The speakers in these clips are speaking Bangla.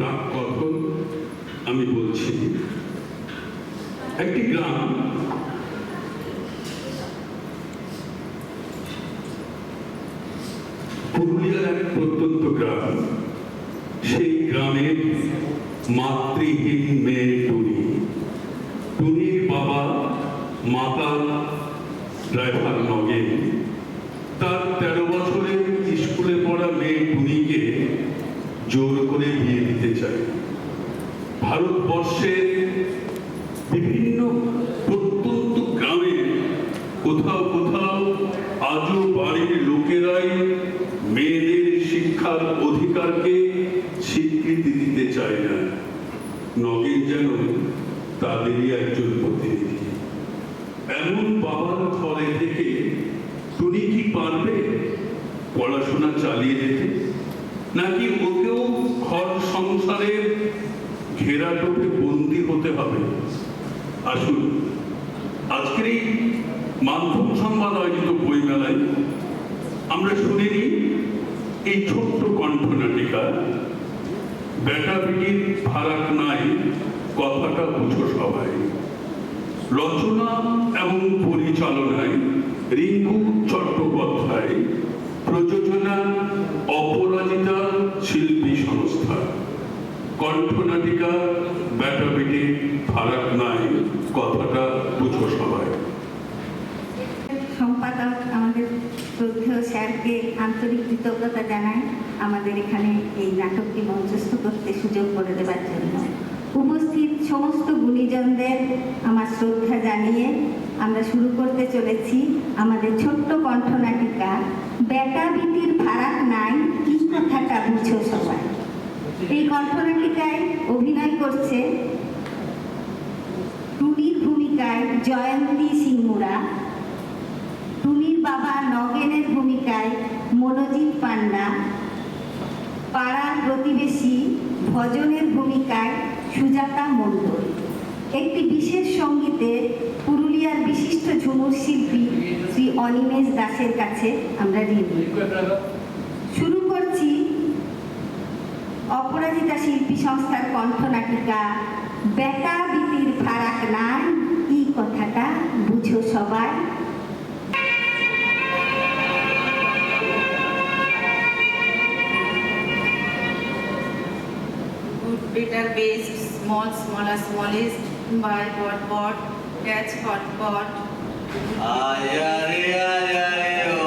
প্রাক কথন আমি বলছি? একটি গ্রাম পুরুলিয়ার এক প্রত্যন্ত গ্রাম। সেই গ্রামের মাতৃহীন মেয়ে টুনি। টুনির বাবা মাতাল ড্রাইভার নগেন। তার তেরো বছরের স্কুলে পড়া মেয়ে টুনিকে জোর করে ভারতবর্ষের বিভিন্ন প্রত্যন্ত গ্রামে কোথাও কোথাও আজও বাড়ির লোকেরাই মেয়েদের শিক্ষার অধিকারকে স্বীকৃতি দিতে চায় না। নগেন যেন তাদেরই একজন প্রতিনিধি। এমন বাবার ঘরে থেকে তুমি কি পারবে পড়াশোনা চালিয়ে যেতে? নাকি ওকেও ঘর সংসারের ঘেরাটোপে বন্দি হতে হবে? আসুন, আজকের এই মাধ্যম সংবাদ আয়োজিত বইমেলায় আমরা শুনিনি এই ছোট্ট কণ্ঠনাটিকা। বেটা বিটির ফারাক নাই, কথাটা বুঝো সবাই। রচনা এবং পরিচালনায় রিঙ্কু চট্টোপাধ্যায়। প্রযোজনা অপরাজিতা শিল্পী সংস্থা। কণ্ঠনাটিকা বেটা বিটি ফারাক নাই কথাটা বুঝো সবাই। সম্পাদক আমাদের শ্রদ্ধেয় স্যারকে আন্তরিক কৃতজ্ঞতা জানাই আমাদের এখানে এই নাটকটি মঞ্চস্থ করতে সুযোগ করে দেওয়ার জন্য। উপস্থিত সমস্ত গুণীজনদের আমার শ্রদ্ধা জানিয়ে আমরা শুরু করতে চলেছি আমাদের ছোট্ট কণ্ঠনাটিকা বেটা বিটির ফারাক নাই, কি কথাটা বুঝো সবাই? এই কণ্ঠনাটিকায় অভিনয় করছে টুনির ভূমিকায় জয়ন্তী সিংমুরা, টুনির বাবা নগেনের ভূমিকায় মনোজিৎ পান্ডা, পাড়ার প্রতিবেশী ভজনের ভূমিকায় সুজাতা মণ্ডল। একটি বিশেষ সঙ্গীতে পুরুলিয়ার বিশিষ্ট ঝুমুর শিল্পী শ্রী অনিমেষ দাসের কাছে আমরা ঋণী। শুরু করছি অপরাজিতা শিল্পী সংস্থার কণ্ঠনাটিকা, বেটা বিটির ফারাক নাই, কি কথাটা বুঝো সবাই? Better base small, smaller, smallest by bot bot, catch bot bot. Ay, ay, ay, ay, ay.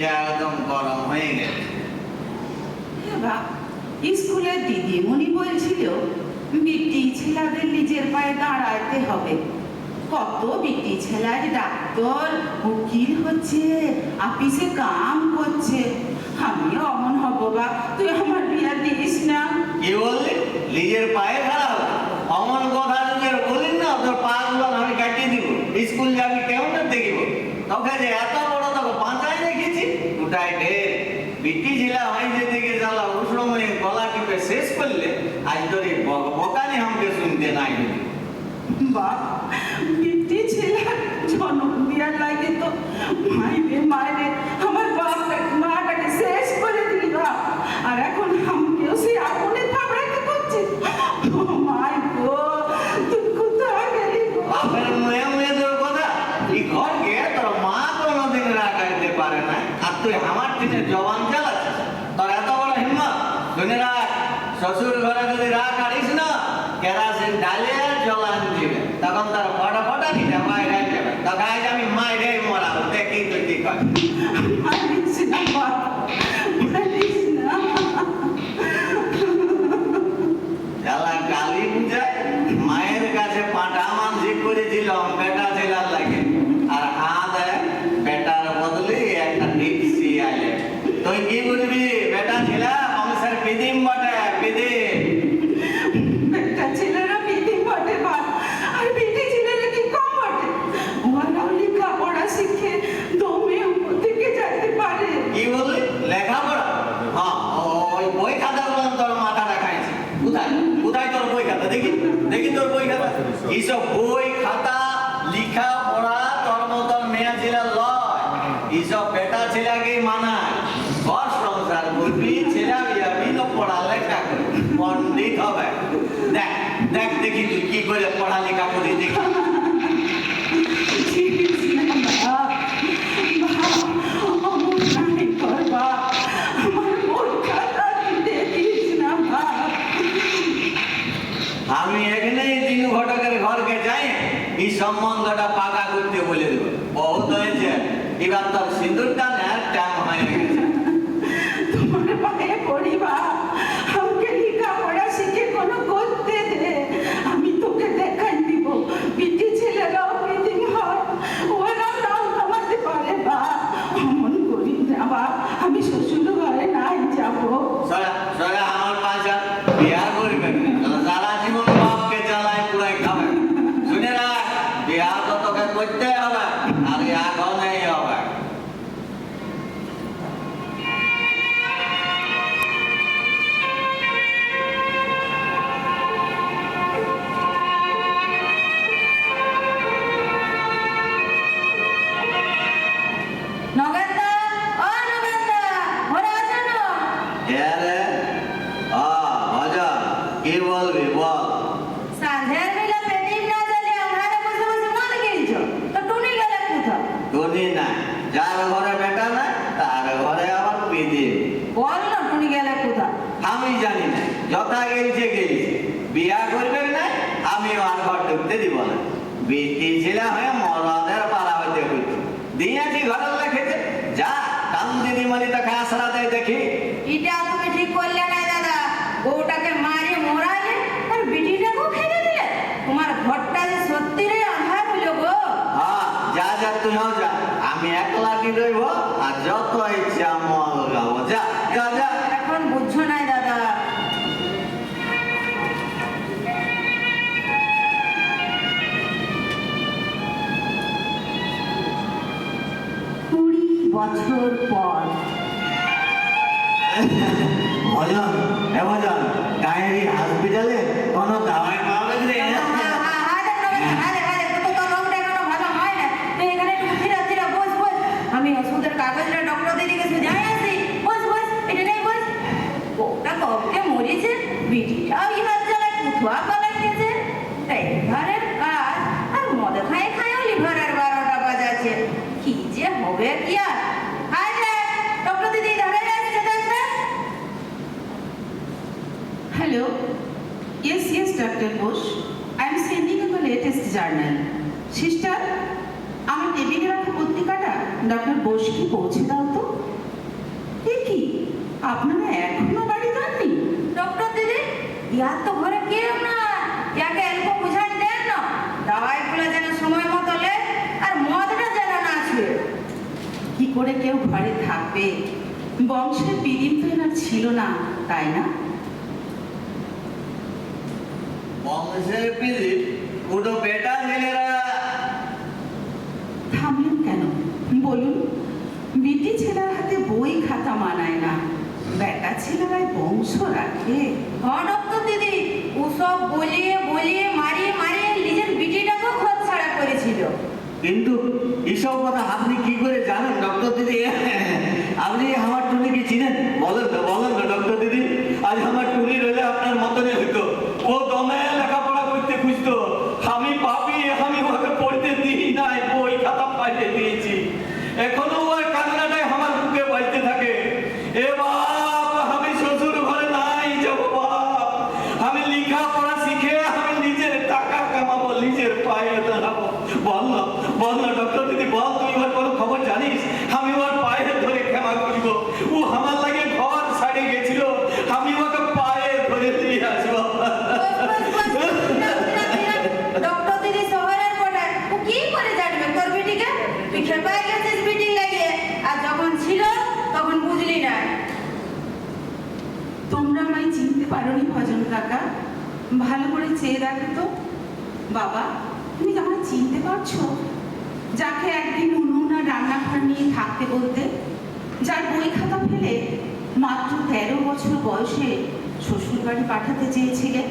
দেখ একদম গরম হয়ে বাপ স্কুলের দিদিমণি বলছিল বিটি ছেলেদের নিজের পায়ে দাঁড়াতে হবে। কত বিটি ছেলার ডাক্তার উকিল হচ্ছে আপিসে কাম করছে। আমি অমন হব বা তুই আমার বিয়া দিস না? কি বললি? নিজের পায়ে খাড়া অমন কথা আর বলিস না তোর পা গুলো আমি কাটিয়ে দিব। স্কুল যাবি কেমন দেখিব? তোকে যে এত ওটাই বিটি ঝিলা হয় যে দিকে জ্বালা উষ্ণময় গলা টিপে শেষ করলে আজ তোর এই বক- বকানি আমাকে শুনতে নাই। বাপ বিটি ছেলে জন্ম লাগে তো। মাইরে মাইরে আমার বাপটাকে মাটাকে শেষ করে দিলি বাপ আর এখন আমাকেও সেই আগুনে থাবড়াতে করছে। মাই গো তুই কোথায় গেলি বাপের মুয়ে মুয়ে তোর কথা এই ঘরকে তোর মা কোনোদিন রাখাইতে পারে না আর তুই আমার দিনে জবান চালাচ্ছিস তোর এত বড় হিম্মত? শুনে রাখ শ্বশুর ঘরে যদি রাখ আনিস না, কেরাসিন ডালে জ্বলান দিবে। তখন তার ফটা ফটা নিতে বাইরে যাবে তখন আজ আমি মাইরে মরাবো, দেখি তুই কি কর মারিস না বাপ মারিস না জ্বালা কালী পূজায় মায়ের কাছে পাঁঠা মানসিক করেছিলাম বেটা ছেলার লাগে আর হাত বেটার বদলে একটা ডিপসি আলে তুই কি বুঝবি বেটা ছেলা বংশের পিদিম বটে পিদিম একটা ছেলেরা বিধি বটে বাপ আর বিটি ছেলেরা কি কম বটে ওরাও লেখাপড়া শিখে দমে উপর থেকে যেতে পারে কি বললি লেখাপড়া হ্যাঁ ওই বই খাতাগুলো তোর মাথাটা খাইছে কোথায় কোথায় তোর বই খাতা দেখি দেখি তোর বই খাতা এইসব বই না বিটি ছেলে হয়ে মরদের পালা হইতে। হইতে দিয়েছি ঘরের লেখেছে যা কান দিদিমণি তোকে আশ্রা দেয় দেখি। এটা তুমি ঠিক করলে না দাদা। বউটাকে মারিয়ে মরালে আর বিটিটাকেও খেতে দিলে। তোমার ঘরটা যে সত্যি রে আন্ধার হইল গো। হ্যাঁ যা যা তুইও যা। আমি একলা কি রইব? আর যত ইচ্ছা মল গাবো। যা যা যা। এখন বুঝছ নাই বছর পর ভজন এ ভজন গায়ের হসপিটালে কোনো দাওয়াই পাবে রে আমি ওষুধের কাগজটা ডক্টর আসি বস বস এটা নেই বস বউটা কবকে মরেছে বিটিটাও ইহার জ্বালায় কুথুয়া পালাইতেছে এই ঘরের কাজ আর মদ খাই খাইও লিভারের বারোটা বাজাচ্ছে কি যে হবে কি আর আয় রে ডক্টর দিদি ধরে যাচ্ছে ডাক্তার Hello. Yes, yes, Dr. Bush. I am sending you the latest journal. Sister, আমার টেবিলে রাখা পত্রিকাটা ডক্টর বোসকে পৌঁছে দাও তো। এ কি? আপনারা এখনও বাড়ি যাননি? ডক্টর দিদি ইয়ার তো ঘরে কেউ না ইয়াকে অল্প বুঝান দেন না। দাওয়াইগুলো যেন সময় মতো লে আর মদটা যেন না ছুঁয়ে। কি করে কেউ ঘরে থাকবে? বংশের পিদিম তো এনার ছিল না তাই না? বংশের পিড়ি দুটো বেটা ছেলেরা থামলেন কেন? বলুন বিটি ছেলের হাতে বই খাতা মানায় না। বেটা ছেলেরাই বংশ রাখে। ডক্টর দিদি, ওসব বলিয়ে বলিয়ে মারিয়ে মারিয়ে নিজের বিটিটাকেও খোঁজ ছাড়া করেছিল। কিন্তু এসব কথা আপনি কি করে জানেন, ডক্টর দিদি? আপনি আমার টুনিকে চিনেন? বলেন না বলেন না ডক্টর দিদি। আজ আমার টুনি রইলে আপনার মতনই হইতো ও দমে লেখাপড়া করতে খুঁজতো আমি পাপি আমি ওকে পড়তে দিই নাই বই খাতা পাঠিয়ে দিয়েছি এখনও ওর কান্নাটাই আমার বুকে বাজতে থাকে এ বাপ আমি শ্বশুর ঘরে নাই যাব বাপ আমি লেখাপড়া শিখে আমি নিজের টাকা কামাবো নিজের পায়ে দাঁড়াবো বল না বল না ডক্টর দিদি বল তুই ওর কোনো খবর জানিস আমি ওর পায়ে ধরে ক্ষমা করিব ও আমার লাগে ঘর ছাড়ে গেছিল আমি ওকে পায়ে ধরে দিয়ে আসব ডক্টর দিদি শহরের কোটায় ও কি করে জানবে তোর বিটিকে তুই খেপায় গেছিস বিটি লাগিয়ে আর যখন ছিল তখন বুঝলি না তোমরা আমায় চিনতে পারোনি ভজন কাকা ভালো করে চেয়ে দেখো তো। বাবা, তুমি কি আমায় চিনতে পারছ? যাকে একদিন উনুন রান্নাঘর নিয়ে থাকতে বলতে, যার বই খাতা ফেলে মাত্র তেরো বছর বয়সে শ্বশুর বাড়ি পাঠাতে চেয়েছিলে,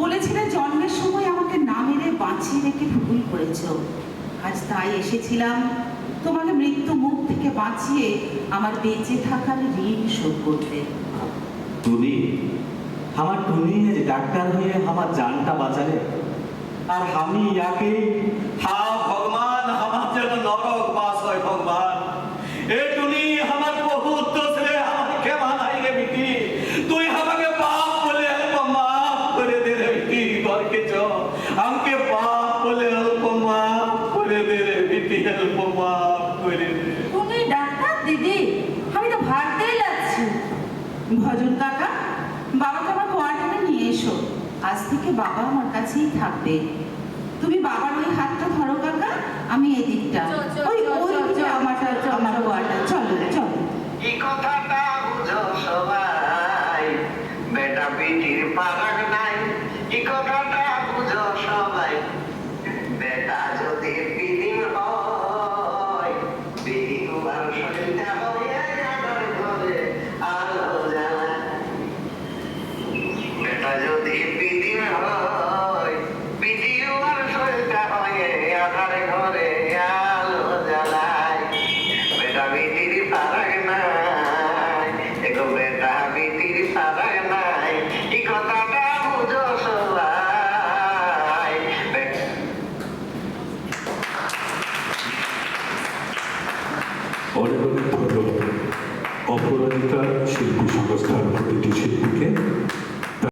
বলেছিলে জন্মের সময় আমাকে না মেরে বাঁচিয়ে রেখে ভুল করেছ। আজ তাই এসেছিলাম, তোমাকে মৃত্যু মুখ থেকে বাঁচিয়ে আমার বেঁচে থাকার ঋণ শোধ করতে। টুনি আমার টুনি আজ ডাক্তার হয়ে আমার জানটা বাঁচালে, আর আমি ইয়াকে, হা ভগবান, আমার যেন নরক বাস হয় ভগবান এ টুনি আমার বহুত দোষ রে আমার ক্ষমা নাই রে বিটি তুই আমাকে বাপ বলে অল্প মাফ করে দে রে বিটি ঘরকে চ আমাকে বাপ বলে অল্প মাফ করে দে রে বিটি অল্প মাফ করে দে তুমি ডাক্তার দিদি আমি তো ভাবতেই লাগছি ভজন কাকা বাবাকে আমার কোয়ার্টারে নিয়ে এসো আজ থেকে বাবা আমার কাছেই থাকবে। তুমি বাবার